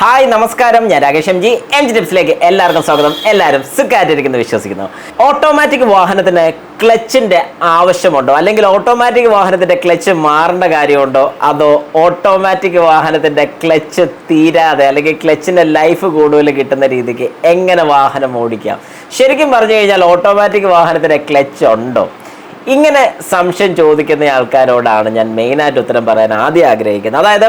Hi നമസ്കാരം. ഞാൻ Rakesh M G. M G ടിപ്സിലേക്ക് എല്ലാവർക്കും സ്വാഗതം. എല്ലാവരും സുഖമായിട്ടിരിക്കുന്നു വിശ്വസിക്കുന്നു. ഓട്ടോമാറ്റിക് വാഹനത്തിന് ക്ലച്ചിന്റെ ആവശ്യമുണ്ടോ? അല്ലെങ്കിൽ ഓട്ടോമാറ്റിക് വാഹനത്തിന്റെ ക്ലച്ച് മാറേണ്ട കാര്യമുണ്ടോ? അതോ ഓട്ടോമാറ്റിക് വാഹനത്തിന്റെ ക്ലച്ച് തീരാതെ അല്ലെങ്കിൽ ക്ലച്ചിന്റെ ലൈഫ് കൂടുതൽ കിട്ടുന്ന രീതിക്ക് എങ്ങനെ വാഹനം ഓടിക്കാം? ശരിക്കും പറഞ്ഞു കഴിഞ്ഞാൽ ഓട്ടോമാറ്റിക് വാഹനത്തിന്റെ ക്ലച്ച് ഉണ്ടോ? ഇങ്ങനെ സംശയം ചോദിക്കുന്ന ആൾക്കാരോടാണ് ഞാൻ മെയിനായിട്ട് ഉത്തരം പറയാൻ ആദ്യം ആഗ്രഹിക്കുന്നത്. അതായത്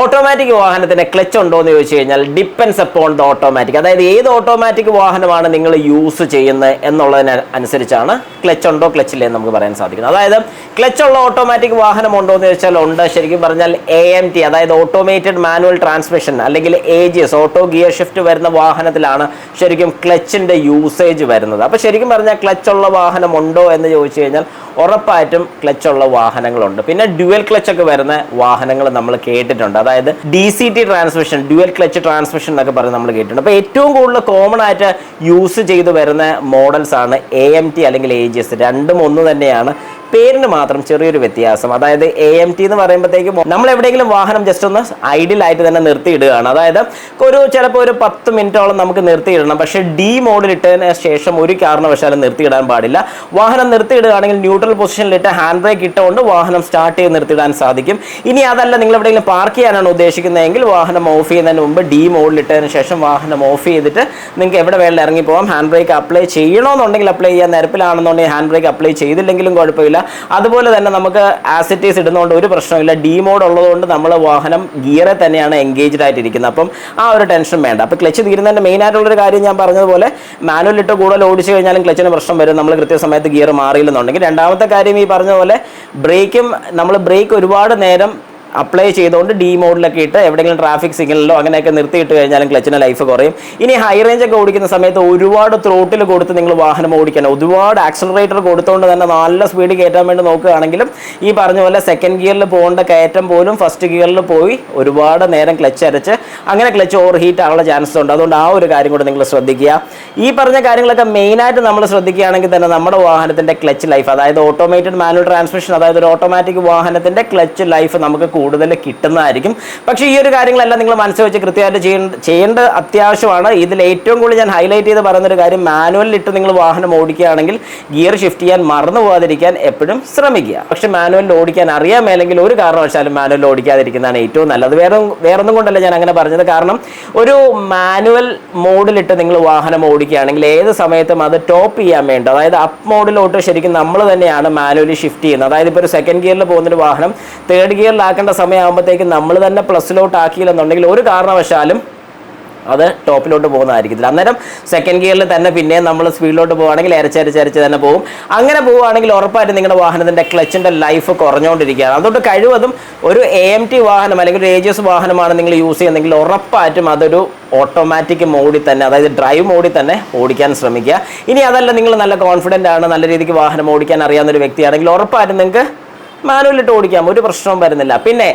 ഓട്ടോമാറ്റിക് വാഹനത്തിന് ക്ലച്ച് ഉണ്ടോ എന്ന് ചോദിച്ചു കഴിഞ്ഞാൽ ഡിപ്പെൻസ് അപ്പോൺ ദ ഓട്ടോമാറ്റിക് അതായത് ഏത് ഓട്ടോമാറ്റിക് വാഹനമാണ് നിങ്ങൾ യൂസ് ചെയ്യുന്നത് എന്നുള്ളതിന് അനുസരിച്ചാണ് ക്ലച്ച് ഉണ്ടോ ക്ലച്ച് ഇല്ലേ എന്ന് നമുക്ക് പറയാൻ സാധിക്കുന്നത്. അതായത് ക്ലച്ച് ഉള്ള ഓട്ടോമാറ്റിക് വാഹനം ഉണ്ടോ എന്ന് ചോദിച്ചാൽ ഉണ്ട്. ശരിക്കും പറഞ്ഞാൽ എ എം ടി അതായത് ഓട്ടോമേറ്റഡ് മാനുവൽ ട്രാൻസ്മിഷൻ അല്ലെങ്കിൽ A G S auto gear shift വരുന്ന വാഹനത്തിലാണ് ശരിക്കും ക്ലച്ചിന്റെ യൂസേജ് വരുന്നത്. അപ്പോൾ ശരിക്കും പറഞ്ഞാൽ ക്ലച്ച് ഉള്ള വാഹനം ഉണ്ടോ എന്ന് ചോദിച്ചു കഴിഞ്ഞാൽ ഉറപ്പായിട്ടും ക്ലച്ചുള്ള വാഹനങ്ങളുണ്ട്. പിന്നെ ഡ്യുവൽ ക്ലച്ച് ഒക്കെ വരുന്ന വാഹനങ്ങൾ നമ്മൾ കേട്ടിട്ടുണ്ട്. അതായത് D C T transmission dual clutch transmission എന്നൊക്കെ പറഞ്ഞ് നമ്മൾ കേട്ടിട്ടുണ്ട്. അപ്പോൾ ഏറ്റവും കൂടുതൽ കോമൺ ആയിട്ട് യൂസ് ചെയ്ത് വരുന്ന മോഡൽസ് ആണ് എ എം ടി അല്ലെങ്കിൽ എ ജി എസ് രണ്ടും ഒന്ന് തന്നെയാണ്. പേരിന് മാത്രം ചെറിയൊരു വ്യത്യാസം. അതായത് എ എം ടി എന്ന് പറയുമ്പോഴത്തേക്കും നമ്മൾ എവിടെയെങ്കിലും വാഹനം ജസ്റ്റ് ഒന്ന് ഐഡിയൽ ആയിട്ട് തന്നെ നിർത്തിയിടുകയാണ് അതായത് ഒരു ചിലപ്പോൾ ഒരു പത്ത് മിനിറ്റോളം നമുക്ക് നിർത്തിയിടണം പക്ഷേ ഡി മോഡിൽ ഇട്ടതിന് ശേഷം ഒരു കാരണവശാലും നിർത്തിയിടാൻ പാടില്ല. വാഹനം നിർത്തിയിടുകയാണെങ്കിൽ ന്യൂട്രൽ പൊസിഷനിലിട്ട് ഹാൻഡ് ബ്രേക്ക് ഇട്ടുകൊണ്ട് വാഹനം സ്റ്റാർട്ട് ചെയ്ത് നിർത്തിടാൻ സാധിക്കും. ഇനി അതല്ല നിങ്ങൾ എവിടെയെങ്കിലും പാർക്ക് ചെയ്യാനാണ് ഉദ്ദേശിക്കുന്നതെങ്കിൽ വാഹനം ഓഫ് ചെയ്യുന്നതിന് മുമ്പ് ഡി മോഡിൽ ഇട്ടതിന് ശേഷം വാഹനം ഓഫ് ചെയ്തിട്ട് നിങ്ങൾക്ക് എവിടെ വേണമെങ്കിലും ഇറങ്ങി പോകാം ഹാൻഡ് ബ്രേക്ക് അപ്ലൈ ചെയ്യണമെന്നുണ്ടെങ്കിൽ അപ്ലൈ ചെയ്യാൻ നിരപ്പിലാണെന്നുണ്ടെങ്കിൽ ഹാൻഡ് ബ്രേക്ക് അപ്ലൈ ചെയ്തില്ലെങ്കിലും കുഴപ്പമില്ല. അതുപോലെ തന്നെ നമുക്ക് ആസിറ്റീസ് ഇടുന്നതുകൊണ്ട് ഒരു പ്രശ്നമില്ല ഡി മോഡ് ഉള്ളതുകൊണ്ട് നമ്മൾ വാഹനം ഗിയറെ തന്നെയാണ് എൻഗേജ്ഡ് ആയിട്ടിരിക്കുന്നത്. അപ്പം ആ ഒരു ടെൻഷൻ വേണ്ട. അപ്പോൾ ക്ലച്ച് തീരുന്നതിന്റെ മെയിൻ ആയിട്ടുള്ളൊരു കാര്യം ഞാൻ പറഞ്ഞതുപോലെ മാനുവൽ ഇട്ട് കൂടുതൽ ഓടിച്ചു കഴിഞ്ഞാലും ക്ലച്ചിന് പ്രശ്നം വരും. നമ്മൾ കൃത്യസമയത്ത് ഗിയർ മാറിയില്ലെന്നുണ്ടെങ്കിൽ രണ്ടാമത്തെ കാര്യം ഈ പറഞ്ഞ പോലെ ബ്രേക്കും നമ്മൾ ബ്രേക്ക് ഒരുപാട് നേരം അപ്ലൈ ചെയ്തുകൊണ്ട് ഡി മോഡിലൊക്കെ ഇട്ട് എവിടെയെങ്കിലും ട്രാഫിക് സിഗ്നലിലോ അങ്ങനെയൊക്കെ നിർത്തിയിട്ട് കഴിഞ്ഞാലും ക്ലച്ചിന്റെ ലൈഫ് കുറയും. ഇനി ഹൈ റേഞ്ച് ഒക്കെ ഓടിക്കുന്ന സമയത്ത് ഒരുപാട് ത്രോട്ടിൽ കൊടുത്ത് നിങ്ങൾ വാഹനം ഓടിക്കണം. ഒരുപാട് ആക്സലറേറ്റർ കൊടുത്തുകൊണ്ട് തന്നെ നല്ല സ്പീഡ് കയറ്റാൻ വേണ്ടി നോക്കുകയാണെങ്കിലും ഈ പറഞ്ഞ പോലെ സെക്കൻഡ് ഗിയറിൽ പോകേണ്ട കയറ്റം പോലും ഫസ്റ്റ് ഗിയറിൽ പോയി ഒരുപാട് നേരം ക്ലച്ച് അരച്ച് അങ്ങനെ ക്ലച്ച് ഓവർ ഹീറ്റ് ആകാനുള്ള ചാൻസ് ഉണ്ട്. അതുകൊണ്ട് ആ ഒരു കാര്യം കൂടെ നിങ്ങൾ ശ്രദ്ധിക്കുക. ഈ പറഞ്ഞ കാര്യങ്ങളൊക്കെ മെയിനായിട്ട് നമ്മൾ ശ്രദ്ധിക്കുകയാണെങ്കിൽ തന്നെ നമ്മുടെ വാഹനത്തിന്റെ ക്ലച്ച് ലൈഫ് അതായത് ഓട്ടോമേറ്റഡ് മാനുവൽ ട്രാൻസ്മിഷൻ അതായത് ഒരു ഓട്ടോമാറ്റിക് വാഹനത്തിന്റെ ക്ലച്ച് ലൈഫ് നമുക്ക് കൂടുതൽ കിട്ടുന്നതായിരിക്കും. പക്ഷേ ഈ ഒരു കാര്യങ്ങളെല്ലാം നിങ്ങൾ മനസ്സിൽ വെച്ച് കൃത്യമായിട്ട് ചെയ്യേണ്ട അത്യാവശ്യമാണ്. ഇതിൽ ഏറ്റവും കൂടുതൽ ഞാൻ ഹൈലൈറ്റ് ചെയ്ത് പറയുന്നൊരു കാര്യം മാനുവലിലിട്ട് നിങ്ങൾ വാഹനം ഓടിക്കുകയാണെങ്കിൽ ഗിയർ ഷിഫ്റ്റ് ചെയ്യാൻ മറന്നു പോകാതിരിക്കാൻ എപ്പോഴും ശ്രമിക്കുക. പക്ഷേ മാനുവലിൽ ഓടിക്കാൻ അറിയാമല്ലെങ്കിൽ ഒരു കാരണവശാലും മാനുവലിൽ ഓടിക്കാതിരിക്കുന്നതാണ് ഏറ്റവും നല്ലത്. വേറെ വേറൊന്നും കൊണ്ടല്ല ഞാൻ അങ്ങനെ പറഞ്ഞത്. കാരണം ഒരു മാനുവൽ മോഡിലിട്ട് നിങ്ങൾ വാഹനം ഓടിക്കുകയാണെങ്കിൽ ഏത് സമയത്തും അത് ടോപ്പ് ചെയ്യാൻ വേണ്ട. അതായത് അപ്പ് മോഡിലോട്ട് ശരിക്കും നമ്മൾ തന്നെയാണ് മാനുവലി ഷിഫ്റ്റ് ചെയ്യുന്നത്. അതായത് ഇപ്പോൾ ഒരു സെക്കൻഡ് ഗിയറിൽ പോകുന്നൊരു വാഹനം തേർഡ് ഗിയറിലാക്കേണ്ട സമയമാകുമ്പോഴത്തേക്കും നമ്മൾ തന്നെ പ്ലസ്സിലോട്ട് ആക്കിയില്ലെന്നുണ്ടെങ്കിൽ ഒരു കാരണവശാലും അത് ടോപ്പിലോട്ട് പോകുന്നതായിരിക്കത്തില്ല. അന്നേരം സെക്കൻഡ് ഗിയറിൽ തന്നെ പിന്നെ നമ്മൾ സ്പീഡിലോട്ട് പോവുകയാണെങ്കിൽ അരച്ചരച്ചരച്ച് തന്നെ പോകും. അങ്ങനെ പോവുകയാണെങ്കിൽ ഉറപ്പായിട്ടും നിങ്ങളുടെ വാഹനത്തിന്റെ ക്ലച്ചിന്റെ ലൈഫ് കുറഞ്ഞുകൊണ്ടിരിക്കുകയാണ്. അതുകൊണ്ട് കഴിവതും ഒരു എ എം ടി വാഹനം അല്ലെങ്കിൽ ഒരു ഏജിയസ് വാഹനമാണ് നിങ്ങൾ യൂസ് ചെയ്യുന്നതെങ്കിൽ ഉറപ്പായിട്ടും അതൊരു ഓട്ടോമാറ്റിക് മോഡിൽ തന്നെ അതായത് ഡ്രൈവ് മോഡിൽ തന്നെ ഓടിക്കാൻ ശ്രമിക്കുക. ഇനി അതല്ല നിങ്ങൾ നല്ല കോൺഫിഡന്റ് ആണ് നല്ല രീതിക്ക് വാഹനം ഓടിക്കാൻ അറിയാവുന്ന ഒരു വ്യക്തിയാണെങ്കിൽ ഉറപ്പായിട്ടും നിങ്ങൾക്ക് മാനുവലിട്ട് ഓടിക്കാം. ഒരു പ്രശ്നവും വരുന്നില്ല. പിന്നെ